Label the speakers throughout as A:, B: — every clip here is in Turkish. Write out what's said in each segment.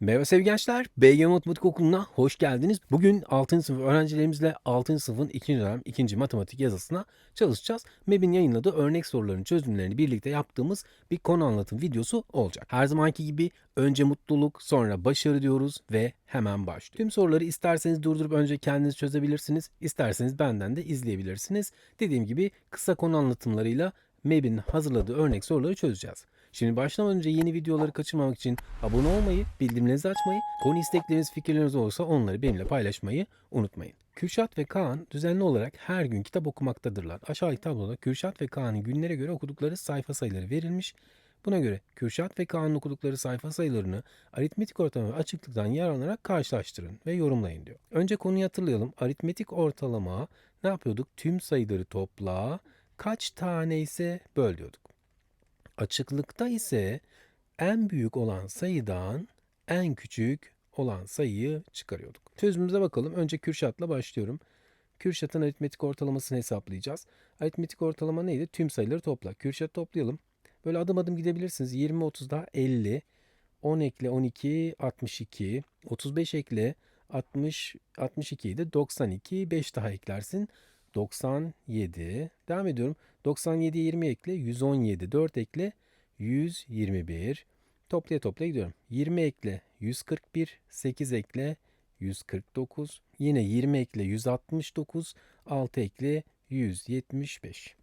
A: Merhaba sevgili gençler. BG Matematik Okulu'na hoş geldiniz. Bugün 6. sınıf öğrencilerimizle 6. sınıfın 2. dönem 2. matematik yazısına çalışacağız. MEB'in yayınladığı örnek soruların çözümlerini birlikte yaptığımız bir konu anlatım videosu olacak. Her zamanki gibi önce mutluluk, sonra başarı diyoruz ve hemen başlıyor. Tüm soruları isterseniz durdurup önce kendiniz çözebilirsiniz. isterseniz benden de izleyebilirsiniz. Dediğim gibi kısa konu anlatımlarıyla MEB'in hazırladığı örnek soruları çözeceğiz. Şimdi başlamadan önce yeni videoları kaçırmamak için abone olmayı, bildirimlerinizi açmayı, konu istekleriniz, fikirleriniz olursa onları benimle paylaşmayı unutmayın. Kürşat ve Kaan düzenli olarak her gün kitap okumaktadırlar. Aşağıdaki tabloda Kürşat ve Kaan'ın günlere göre okudukları sayfa sayıları verilmiş. Buna göre Kürşat ve Kaan'ın okudukları sayfa sayılarını aritmetik ortalama ve açıklıktan yararlanarak karşılaştırın ve yorumlayın diyor. Önce konuyu hatırlayalım. Aritmetik ortalama ne yapıyorduk? Tüm sayıları topla, kaç tane ise böl diyorduk. Açıklıkta ise en büyük olan sayıdan en küçük olan sayıyı çıkarıyorduk. Çözümümüze bakalım. Önce Kürşat'la başlıyorum. Kürşat'ın aritmetik ortalamasını hesaplayacağız. Aritmetik ortalama neydi? Tüm sayıları topla. Kürşat toplayalım. Böyle adım adım gidebilirsiniz. 20, 30 daha 50. 10 ekle 12, 62. 35 ekle 60, 62 de 92. 5 daha eklersin. 97. Devam ediyorum. 97'ye 20 ekle. 117. 4 ekle. 121. Toplaya toplaya gidiyorum. 20 ekle. 141. 8 ekle. 149. Yine 20 ekle. 169. 6 ekle. 175.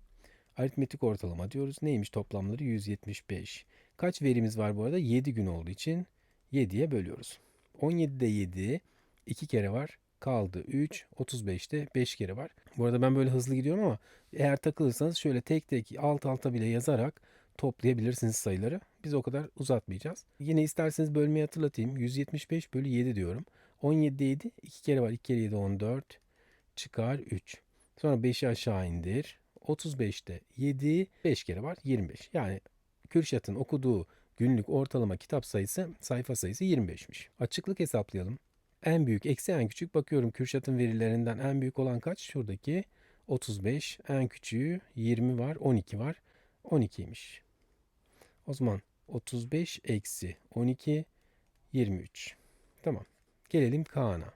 A: Aritmetik ortalama diyoruz. Neymiş toplamları? 175. Kaç verimiz var bu arada? 7 gün olduğu için 7'ye bölüyoruz. 17'de 7. 2 kere var kaldı 3. 35'te 5 kere var. Bu arada ben böyle hızlı gidiyorum ama eğer takılırsanız şöyle tek tek alt alta bile yazarak toplayabilirsiniz sayıları. Biz o kadar uzatmayacağız. Yine isterseniz bölmeyi hatırlatayım. 175 bölü 7 diyorum. 17'de 7 2 kere var. 2 kere 7 14 çıkar 3. Sonra 5'i aşağı indir. 35'te 7 5 kere var 25. Yani Kürşat'ın okuduğu günlük ortalama kitap sayısı sayfa sayısı 25'miş. Açıklık hesaplayalım. En büyük eksi en küçük bakıyorum Kürşat'ın verilerinden en büyük olan kaç? Şuradaki 35. En küçüğü 20 var 12 var. 12'ymiş. O zaman 35 eksi 12 23. Tamam. Gelelim Kaan'a.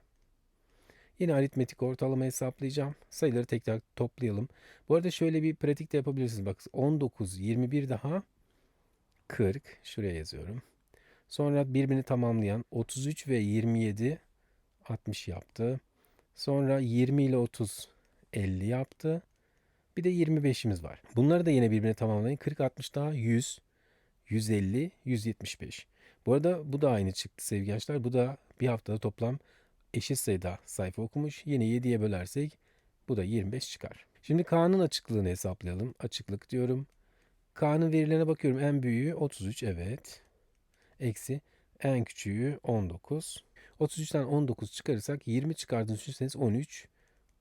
A: Yine aritmetik ortalama hesaplayacağım. Sayıları tekrar toplayalım. Bu arada şöyle bir pratik de yapabilirsiniz. Bak 19, 21 daha 40. Şuraya yazıyorum. Sonra birbirini tamamlayan 33 ve 27 60 yaptı. Sonra 20 ile 30 50 yaptı. Bir de 25'imiz var. Bunları da yine birbirine tamamlayın. 40 60 daha 100 150 175. Bu arada bu da aynı çıktı sevgili gençler. Bu da bir haftada toplam eşit sayıda sayfa okumuş. Yine 7'ye bölersek bu da 25 çıkar. Şimdi K'nın açıklığını hesaplayalım. Açıklık diyorum. K'nın verilerine bakıyorum. En büyüğü 33 evet. Eksi en küçüğü 19. 33'ten 19 çıkarırsak 20 çıkardığını düşünürseniz 13,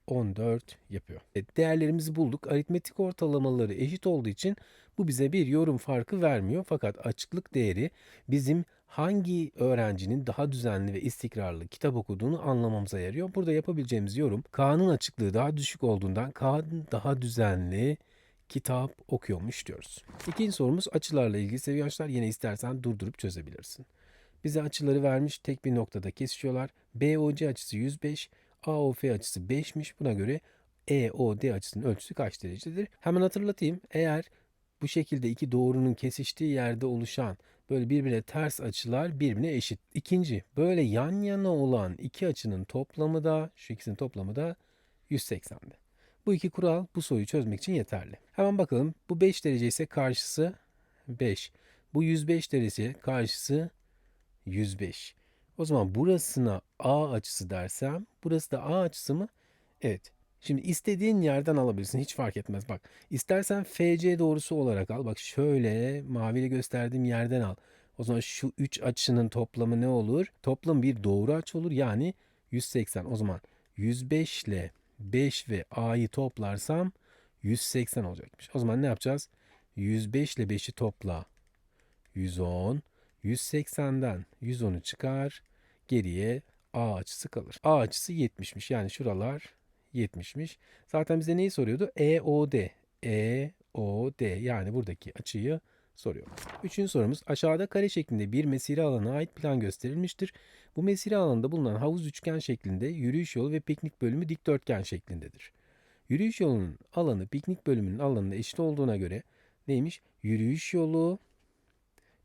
A: 14 yapıyor. Evet, değerlerimizi bulduk. Aritmetik ortalamaları eşit olduğu için bu bize bir yorum farkı vermiyor. Fakat açıklık değeri bizim hangi öğrencinin daha düzenli ve istikrarlı kitap okuduğunu anlamamıza yarıyor. Burada yapabileceğimiz yorum Kaan'ın açıklığı daha düşük olduğundan Kaan daha düzenli kitap okuyormuş diyoruz. İkinci sorumuz açılarla ilgili seviyençler. Yine istersen durdurup çözebilirsin. Bize açıları vermiş tek bir noktada kesişiyorlar. BOC açısı 105, AOF açısı 5'miş. Buna göre EOD açısının ölçüsü kaç derecedir? Hemen hatırlatayım. Eğer bu şekilde iki doğrunun kesiştiği yerde oluşan böyle birbirine ters açılar birbirine eşit. İkinci, böyle yan yana olan iki açının toplamı da, şu ikisinin toplamı da 180'di. Bu iki kural bu soruyu çözmek için yeterli. Hemen bakalım. Bu 5 derece ise karşısı 5. Bu 105 derece karşısı 105. O zaman burasına A açısı dersem burası da A açısı mı? Evet. Şimdi istediğin yerden alabilirsin. Hiç fark etmez. Bak istersen FC doğrusu olarak al. Bak şöyle maviyle gösterdiğim yerden al. O zaman şu 3 açının toplamı ne olur? Toplam bir doğru açı olur. Yani 180. O zaman 105 ile 5 ve A'yı toplarsam 180 olacakmış. O zaman ne yapacağız? 105 ile 5'i topla. 110. 180'den 110'u çıkar. Geriye A açısı kalır. A açısı 70'miş. Yani şuralar 70'miş. Zaten bize neyi soruyordu? EOD. EOD yani buradaki açıyı soruyor. Üçüncü sorumuz aşağıda kare şeklinde bir mesire alanına ait plan gösterilmiştir. Bu mesire alanında bulunan havuz üçgen şeklinde yürüyüş yolu ve piknik bölümü dikdörtgen şeklindedir. Yürüyüş yolunun alanı piknik bölümünün alanına eşit olduğuna göre neymiş? Yürüyüş yolu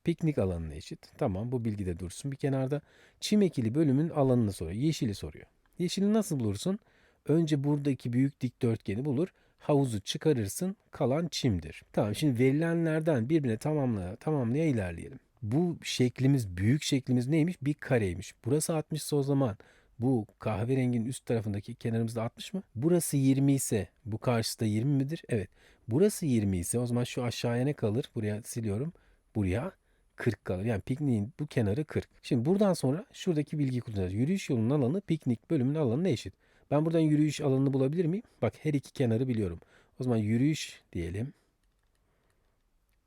A: piknik alanına eşit. Tamam bu bilgi de dursun bir kenarda. Çim ekili bölümün alanını soruyor. Yeşili soruyor. Yeşili nasıl bulursun? Önce buradaki büyük dikdörtgeni bulur. Havuzu çıkarırsın. Kalan çimdir. Tamam şimdi verilenlerden birbirine tamamlaya tamamlaya ilerleyelim. Bu şeklimiz, büyük şeklimiz neymiş? Bir kareymiş. Burası 60 ise o zaman bu kahverenginin üst tarafındaki kenarımızda 60 mı? Burası 20 ise bu karşıda 20 midir? Evet. Burası 20 ise o zaman şu aşağıya ne kalır? Buraya siliyorum. Buraya 40 kalır. Yani pikniğin bu kenarı 40. Şimdi buradan sonra şuradaki bilgiyi kullanacağız. Yürüyüş yolunun alanı piknik bölümünün alanına eşit. Ben buradan yürüyüş alanını bulabilir miyim? Bak her iki kenarı biliyorum. O zaman yürüyüş diyelim.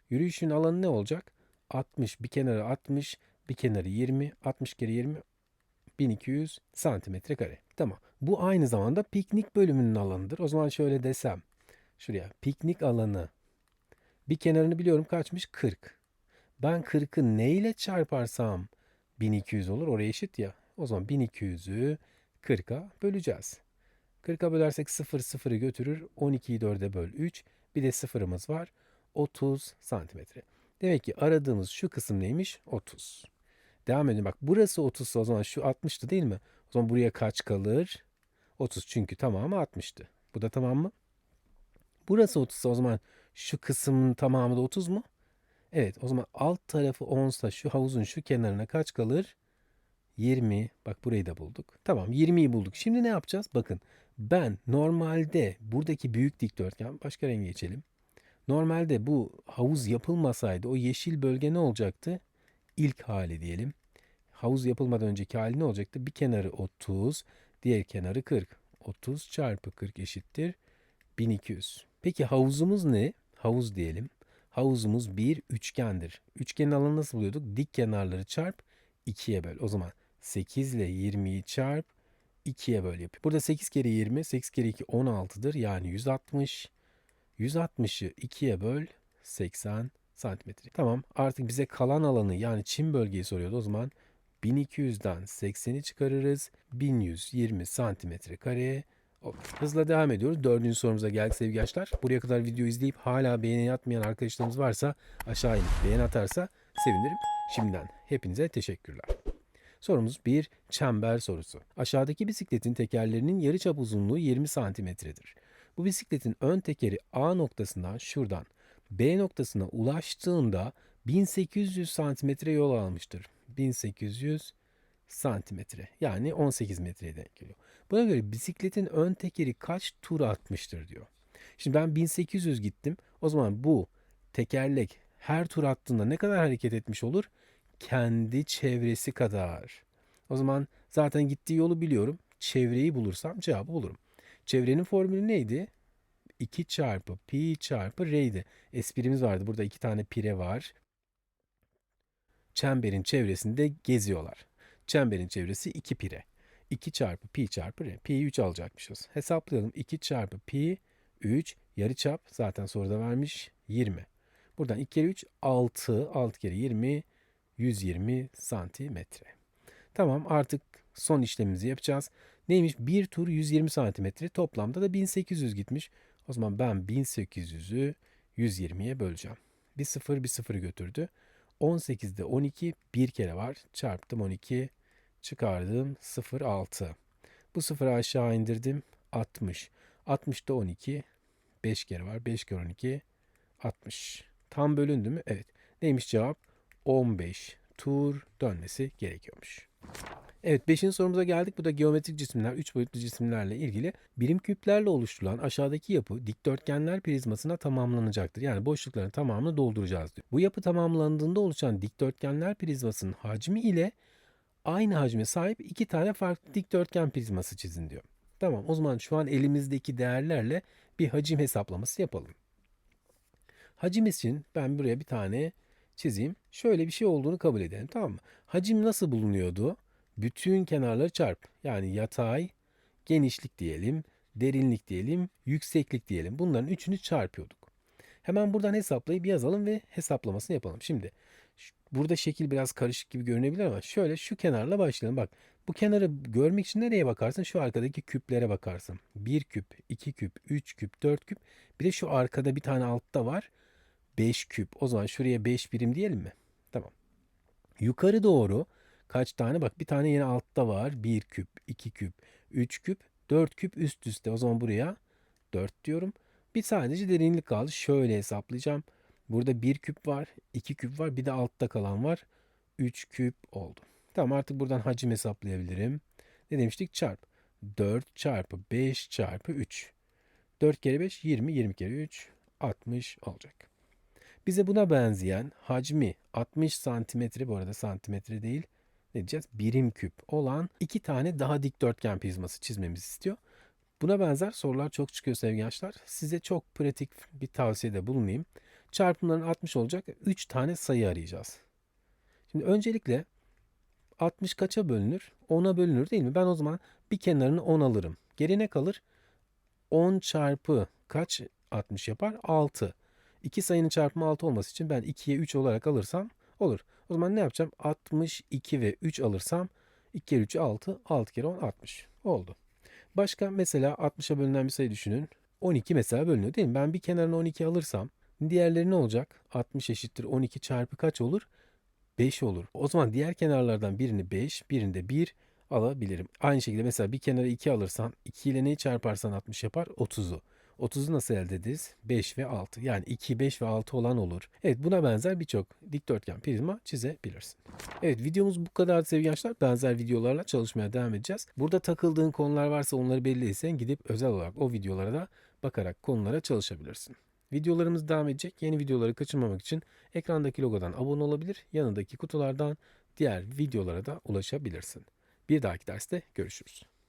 A: Yürüyüşün alanı ne olacak? 60. Bir kenarı 60. Bir kenarı 20. 60 kere 20 1200 santimetre kare. Tamam. Bu aynı zamanda piknik bölümünün alanıdır. O zaman şöyle desem. Şuraya piknik alanı. Bir kenarını biliyorum kaçmış? 40. Ben 40'ı ne ile çarparsam 1200 olur. Oraya eşit ya. O zaman 1200'ü 40'a böleceğiz. 40'a bölersek 0 0'ı götürür. 12'yi 4'e böl 3. Bir de sıfırımız var. 30 santimetre. Demek ki aradığımız şu kısım neymiş? 30. Devam edelim. Bak burası 30 o zaman şu 60'tı değil mi? O zaman buraya kaç kalır? 30 çünkü tamamı 60'tı. Bu da tamam mı? Burası 30 o zaman şu kısmın tamamı da 30 mu? Evet o zaman alt tarafı 10 ise şu havuzun şu kenarına kaç kalır? 20. Bak burayı da bulduk. Tamam 20'yi bulduk. Şimdi ne yapacağız? Bakın ben normalde buradaki büyük dikdörtgen başka renge geçelim. Normalde bu havuz yapılmasaydı o yeşil bölge ne olacaktı? İlk hali diyelim. Havuz yapılmadan önceki hali ne olacaktı? Bir kenarı 30, diğer kenarı 40. 30 çarpı 40 eşittir 1200. Peki havuzumuz ne? Havuz diyelim. Havuzumuz bir üçgendir. Üçgenin alanı nasıl buluyorduk? Dik kenarları çarp 2'ye böl. O zaman 8 ile 20'yi çarp 2'ye böl yapıyor. Burada 8 kere 20, 8 kere 2 16'dır. Yani 160. 160'ı 2'ye böl 80 santimetre. Tamam artık bize kalan alanı yani çim bölgeyi soruyordu. O zaman 1200'den 80'i çıkarırız. 1120 santimetre kareye Hızla devam ediyoruz. Dördüncü sorumuza geldik sevgili gençler. Buraya kadar video izleyip hala beğeni atmayan arkadaşlarımız varsa aşağı inip beğeni atarsa sevinirim. Şimdiden hepinize teşekkürler. Sorumuz bir çember sorusu. Aşağıdaki bisikletin tekerlerinin yarıçap uzunluğu 20 santimetredir. Bu bisikletin ön tekeri A noktasından şuradan B noktasına ulaştığında 1800 santimetre yol almıştır. 1800 santimetre yani 18 metreye denk geliyor. Buna göre bisikletin ön tekeri kaç tur atmıştır diyor. Şimdi ben 1800 gittim. O zaman bu tekerlek her tur attığında ne kadar hareket etmiş olur? Kendi çevresi kadar. O zaman zaten gittiği yolu biliyorum. Çevreyi bulursam cevabı bulurum. Çevrenin formülü neydi? 2 çarpı pi çarpı r'ydi. Esprimiz vardı. Burada iki tane pire var. Çemberin çevresinde geziyorlar. Çemberin çevresi 2 pire. 2 çarpı pi çarpı r. Pi'yi 3 alacakmışız. Hesaplayalım. 2 çarpı pi 3 yarıçap zaten soruda vermiş 20. Buradan 2 kere 3 6. 6 kere 20 120 santimetre. Tamam artık son işlemimizi yapacağız. Neymiş? Bir tur 120 santimetre. Toplamda da 1800 gitmiş. O zaman ben 1800'ü 120'ye böleceğim. Bir sıfır bir sıfır götürdü. 18'de 12 bir kere var. Çarptım 12 çıkardım 0 6. Bu sıfırı aşağı indirdim 60. 60'da 12 5 kere var. 5 kere 12 60. Tam bölündü mü? Evet. Neymiş cevap? 15 tur dönmesi gerekiyormuş. Evet 5. sorumuza geldik. Bu da geometrik cisimler, 3 boyutlu cisimlerle ilgili birim küplerle oluşturulan aşağıdaki yapı dikdörtgenler prizmasına tamamlanacaktır. Yani boşlukların tamamını dolduracağız diyor. Bu yapı tamamlandığında oluşan dikdörtgenler prizmasının hacmi ile aynı hacme sahip iki tane farklı dikdörtgen prizması çizin diyor. Tamam o zaman şu an elimizdeki değerlerle bir hacim hesaplaması yapalım. Hacim için ben buraya bir tane çizeyim. Şöyle bir şey olduğunu kabul edelim tamam mı? Hacim nasıl bulunuyordu? Bütün kenarları çarp. Yani yatay, genişlik diyelim, derinlik diyelim, yükseklik diyelim. Bunların üçünü çarpıyorduk. Hemen buradan hesaplayıp yazalım ve hesaplamasını yapalım. Şimdi burada şekil biraz karışık gibi görünebilir ama şöyle şu kenarla başlayalım. Bak bu kenarı görmek için nereye bakarsın? Şu arkadaki küplere bakarsın. 1 küp, 2 küp, 3 küp, 4 küp. Bir de şu arkada bir tane altta var. 5 küp. O zaman şuraya 5 birim diyelim mi? Tamam. Yukarı doğru kaç tane? Bak bir tane yine altta var. 1 küp, 2 küp, 3 küp, 4 küp üst üste. O zaman buraya 4 diyorum. Bir sadece derinlik kaldı. Şöyle hesaplayacağım. Burada 1 küp var, 2 küp var, bir de altta kalan var. 3 küp oldu. Tamam artık buradan hacim hesaplayabilirim. Ne demiştik? Çarp. 4 çarpı 5 çarpı 3. 4 kere 5 20, 20 kere 3 60 olacak. Bize buna benzeyen hacmi 60 santimetre bu arada santimetre değil ne diyeceğiz? Birim küp olan iki tane daha dikdörtgen prizması çizmemizi istiyor. Buna benzer sorular çok çıkıyor sevgili gençler. Size çok pratik bir tavsiyede bulunayım. Çarpımların 60 olacak 3 tane sayı arayacağız. Şimdi öncelikle 60 kaça bölünür? 10'a bölünür değil mi? Ben o zaman bir kenarını 10 alırım. Geri ne kalır? 10 çarpı kaç 60 yapar? 6. İki sayının çarpımı 6 olması için ben 2'ye 3 olarak alırsam olur. O zaman ne yapacağım? 62 ve 3 alırsam 2 kere 3 6, 6 kere 10 60 oldu. Başka mesela 60'a bölünen bir sayı düşünün. 12 mesela bölünüyor değil mi? Ben bir kenarına 12 alırsam diğerleri ne olacak? 60 eşittir 12 çarpı kaç olur? 5 olur. O zaman diğer kenarlardan birini 5, birini de 1 alabilirim. Aynı şekilde mesela bir kenara 2 alırsan 2 ile neyi çarparsan 60 yapar? 30'u. 30'u nasıl elde ederiz? 5 ve 6. Yani 2, 5 ve 6 olan olur. Evet buna benzer birçok dikdörtgen prizma çizebilirsin. Evet videomuz bu kadar sevgili gençler. Benzer videolarla çalışmaya devam edeceğiz. Burada takıldığın konular varsa onları belliysen gidip özel olarak o videolara da bakarak konulara çalışabilirsin. Videolarımız devam edecek. Yeni videoları kaçırmamak için ekrandaki logodan abone olabilir. Yanındaki kutulardan diğer videolara da ulaşabilirsin. Bir dahaki derste görüşürüz.